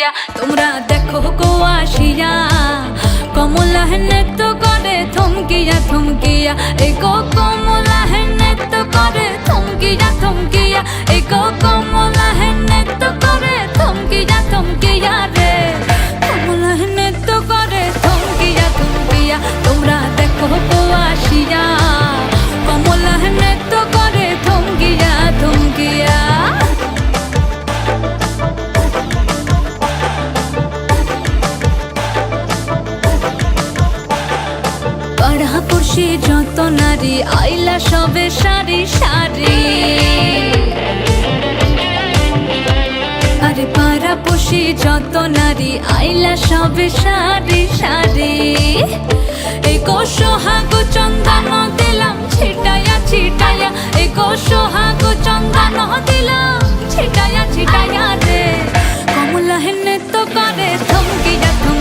দিয়া তোমরা দেখো কো আসিয়া। কমলা হেন তো করে থমকিয়া থমকিয়া এ কমলা পড়শি যত নারী, আইলা সবে সারি সারি। আরে পাড়া পশি যত নারী, আইলা সবে সারি সারি। এই কোষহাগ চন্দন দিলাম ছিটায়া ছিটায়া। এই কোষহাগ চন্দন দিলাম ছিটায়া ছিটায়া রে। কমলা হেনে তো করে থমকিয়া থম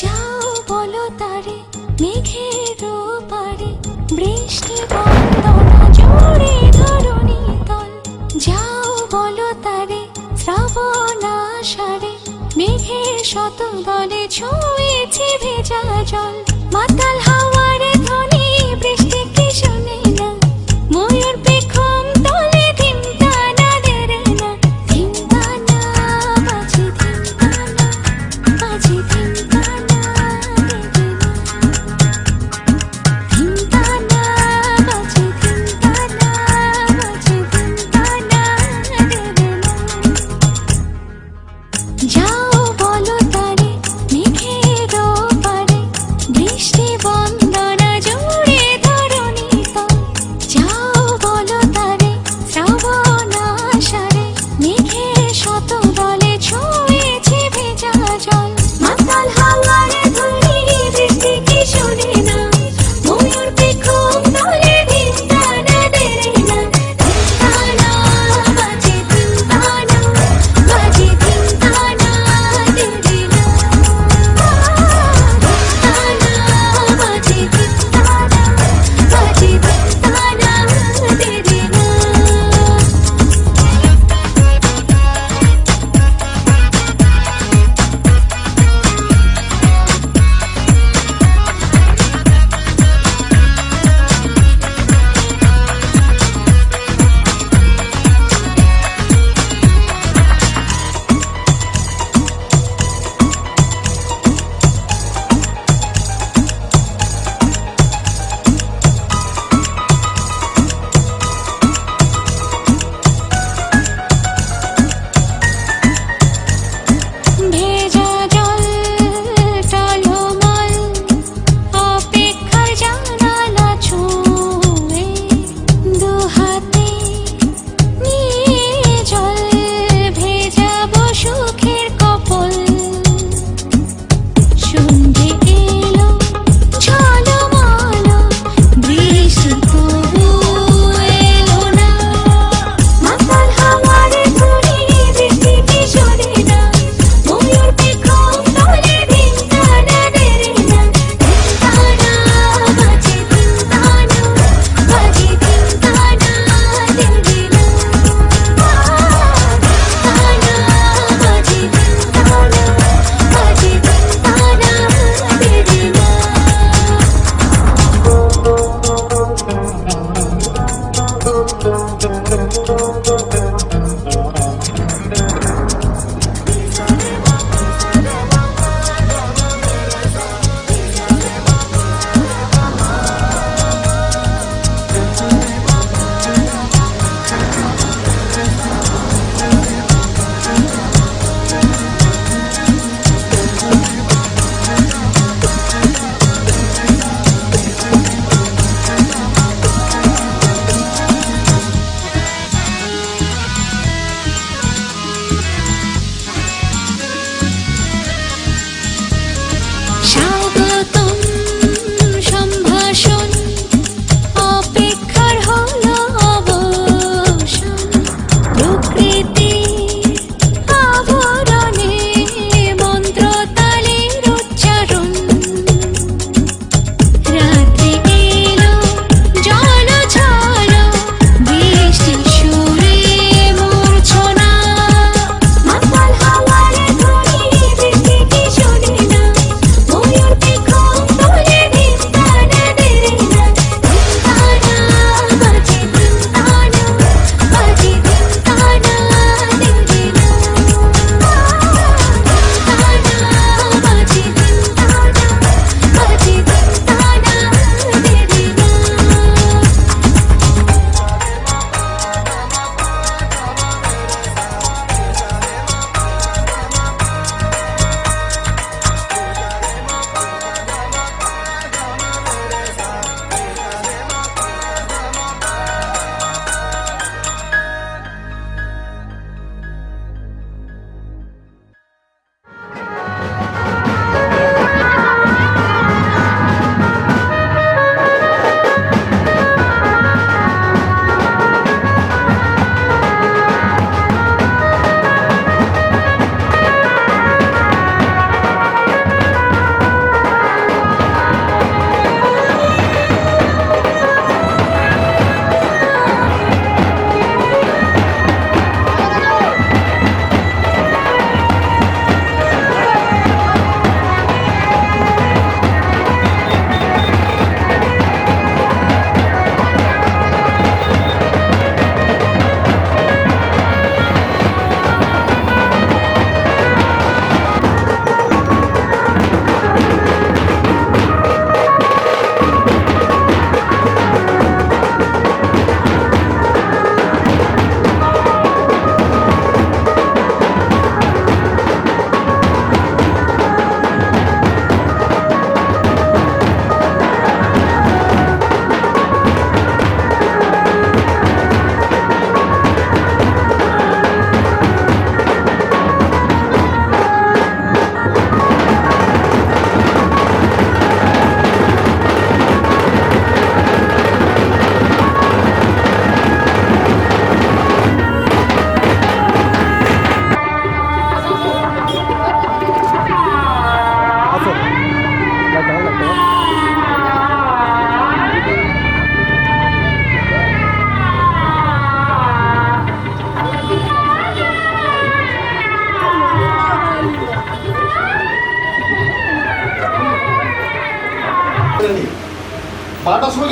যাও বলো তারে, মেঘের পারে বৃষ্টি বন্দনা জোরে ধরণী তল যাও বলো তারে, শ্রাবণ সারে মেঘের শত দলে ছুঁয়েছে ভেজা জল। মাতাল হাওয়ারে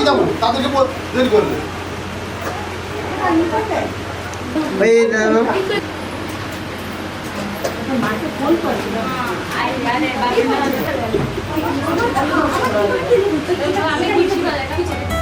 যাব তাদেরকে রেডি করে দেবে আমি